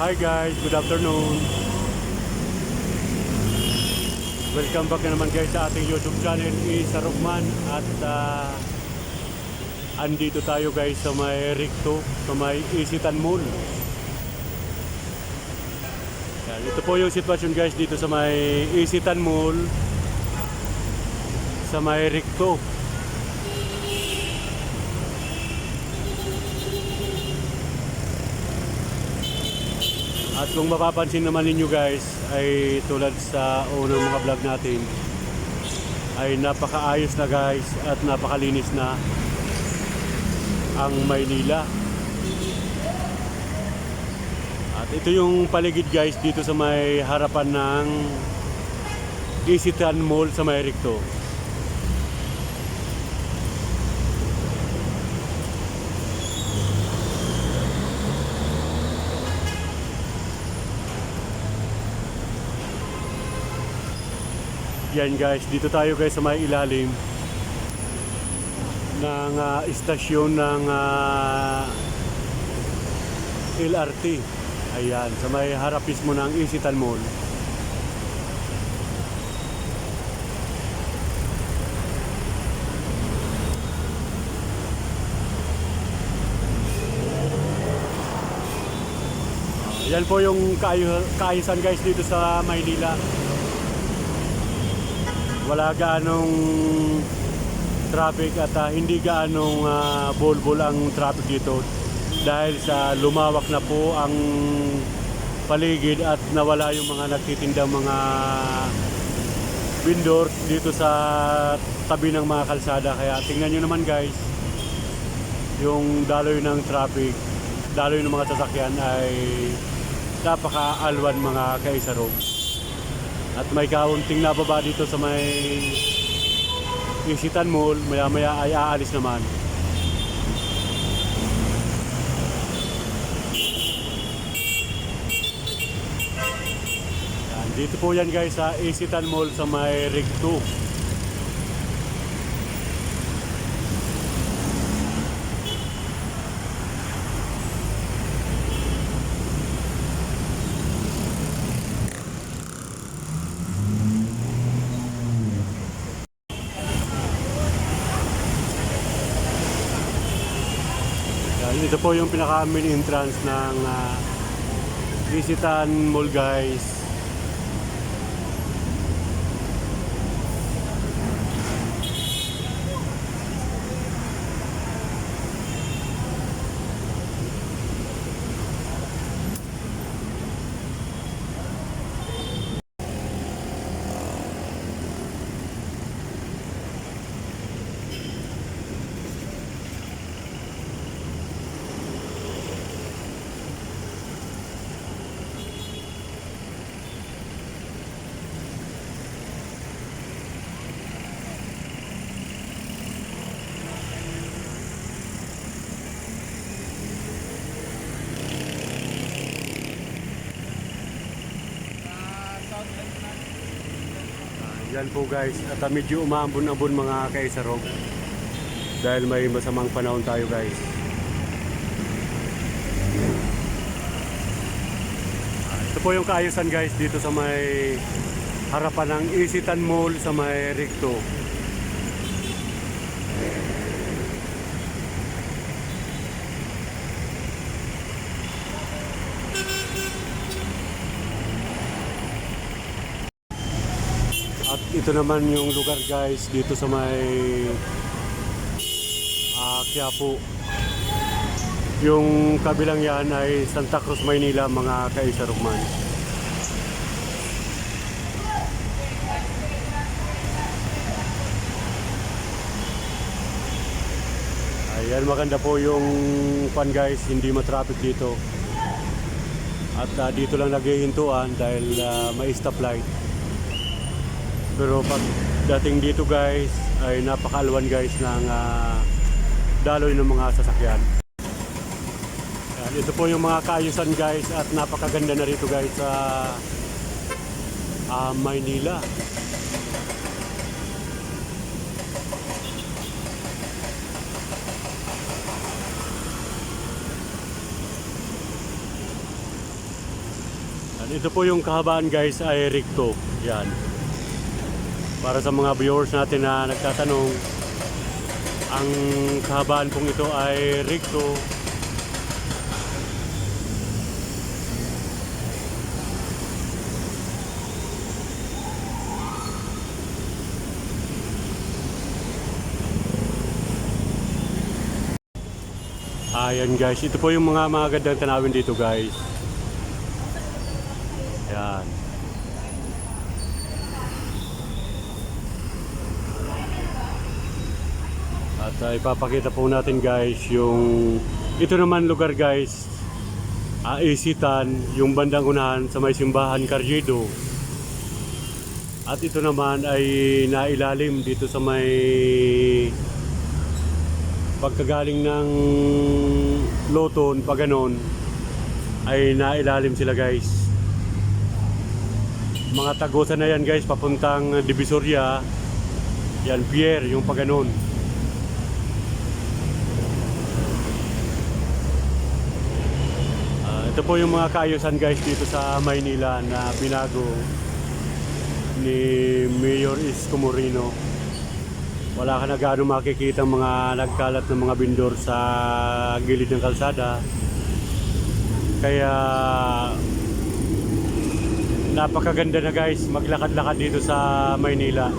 Hi guys, good afternoon. Welcome back na naman guys sa ating YouTube channel, Isa Rugman at ah, andito tayo guys sa may Ricto, sa may Isitan Mall. Yan, ito po yung sitwasyon guys dito sa may Isitan Mall sa may Ricto. At kung mapapansin naman ninyo guys, ay tulad sa unang mga vlog natin, ay napakaayos na guys at napakalinis na ang Maynila. At ito yung paligid guys dito sa may harapan ng Isitan Mall sa may Yan guys, dito tayo guys sa may ilalim ng ah, istasyon ng ah, LRT. Ayan, sa may harap mismo ng Isitan Mall. Yan po yung kaayusan guys dito sa Maynila wala gaanong traffic at ah, hindi gaanong uh, bulbul ang traffic dito dahil sa lumawak na po ang paligid at nawala yung mga nagtitindang mga vendor dito sa tabi ng mga kalsada. Kaya tingnan nyo naman guys yung daloy ng traffic daloy ng mga sasakyan ay napaka-alwan mga kaisarog at may kaunting nababa dito sa may Isitan Mall. Maya maya ay aalis naman. Yan, dito po yan guys sa Isitan Mall sa may Rig 2. Ito po yung pinaka main entrance ng uh, Isitan Mall guys. Yan po guys, at uh, medyo umaambon-ambon mga kaisarog. Dahil may masamang panahon tayo guys. Ah, Ito po yung kaayusan guys dito sa may harapan ng Isitan Mall sa may Ricto. Ito naman yung lugar guys dito sa may ah Quiapo. Yung kabilang yan ay Santa Cruz, Maynila mga kaisarugman. Ayan, maganda po yung pan guys, hindi matraffic dito. At ah, dito lang naghihintuan dahil ah, may stoplight. Pero pag dating dito guys, ay napakalwan guys ng ah, daloy ng mga sasakyan. Yan, ito po yung mga kaayusan guys at napakaganda na rito guys sa ah, Maynila. At ito po yung kahabaan guys ay recto. Yan. Para sa mga viewers natin na nagtatanong, ang kahabaan pong ito ay recto. Ayan guys, ito po yung mga mga gandang tanawin dito guys. Yan. At uh, ipapakita po natin guys yung ito naman lugar guys uh, Isitan, yung bandang unahan sa may simbahan Carriedo. At ito naman ay nailalim dito sa may pagkagaling ng Loton, pag ganon, ay nailalim sila guys. Mga tagusan na yan guys, papuntang Divisoria. Yan, Pierre, yung pag ganon. Ito po yung mga kaayusan guys dito sa Maynila na binago ni Mayor Isko Moreno wala ka na gaano makikita mga nagkalat ng mga bindor sa gilid ng kalsada. Kaya napakaganda na guys maglakad-lakad dito sa Maynila.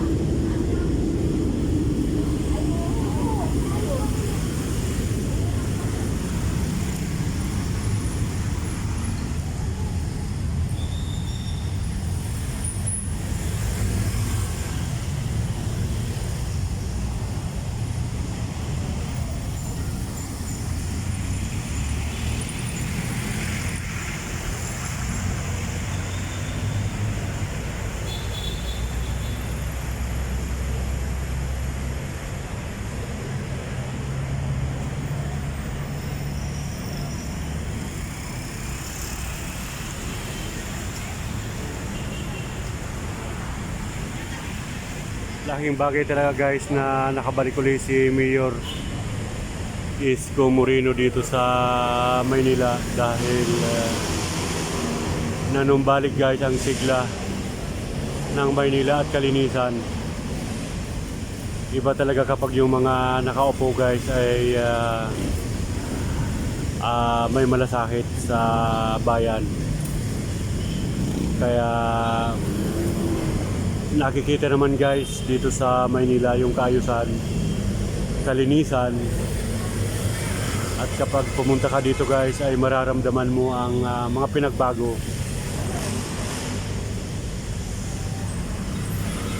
Laking bagay talaga guys na nakabalik ulit si Mayor Isko Moreno dito sa Maynila dahil uh, nanumbalik guys ang sigla ng Maynila at kalinisan. Iba talaga kapag yung mga nakaupo guys ay ah, ah, may malasakit sa bayan. Kaya nakikita naman guys dito sa Maynila yung kaayusan, kalinisan. At kapag pumunta ka dito guys ay mararamdaman mo ang ah, mga pinagbago.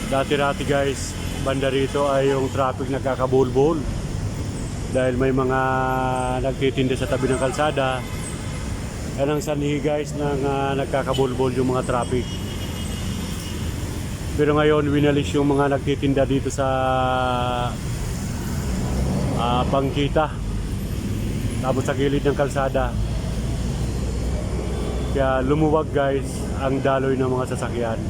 Dati-dati guys, banda rito ay yung traffic nagkakabulbul. Dahil may mga nagtitinda sa tabi ng kalsada. Yan ang sanhi guys ng ah, nagkakabulbul yung mga traffic. Pero ngayon, winalis yung mga nagtitinda dito sa ah, bangkita. Tapos sa gilid ng kalsada. Kaya lumuwag guys ang daloy ng mga sasakyan.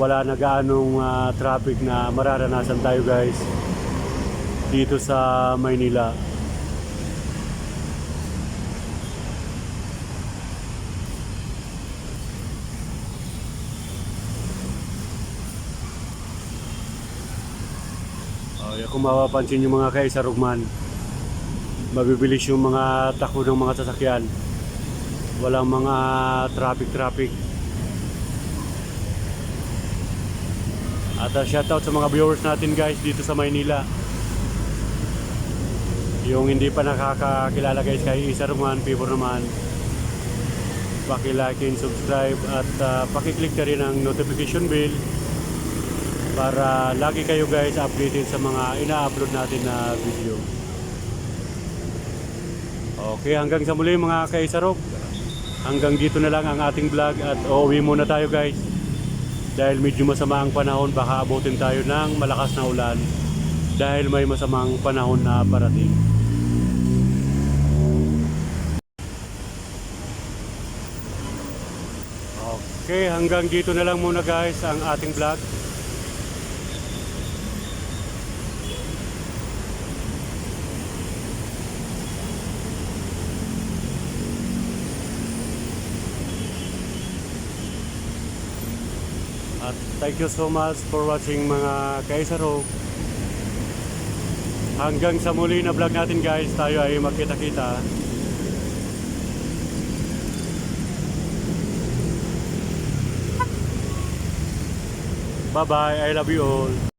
Wala na gaanong ah, traffic na mararanasan tayo guys dito sa Maynila. Oh, kung mapapansin yung mga kaisa Rugman, mabibilis yung mga takbo ng mga sasakyan. Walang mga traffic-traffic. At uh, shoutout sa mga viewers natin guys dito sa Maynila. Yung hindi pa nakakakilala guys kay Isa Rugman, favor naman. Paki-like and subscribe at uh, paki-click na rin ang notification bell para lagi kayo guys updated sa mga ina-upload natin na video. Okay, hanggang sa muli mga kaisarok. Hanggang dito na lang ang ating vlog at uuwi muna tayo guys. Dahil medyo masama ang panahon, baka abutin tayo ng malakas na ulan dahil may masamang panahon na parating. Okay, hanggang dito na lang muna guys ang ating vlog. At thank you so much for watching mga kaisaro. Hanggang sa muli na vlog natin guys, tayo ay magkita-kita. Bye-bye, I love you all.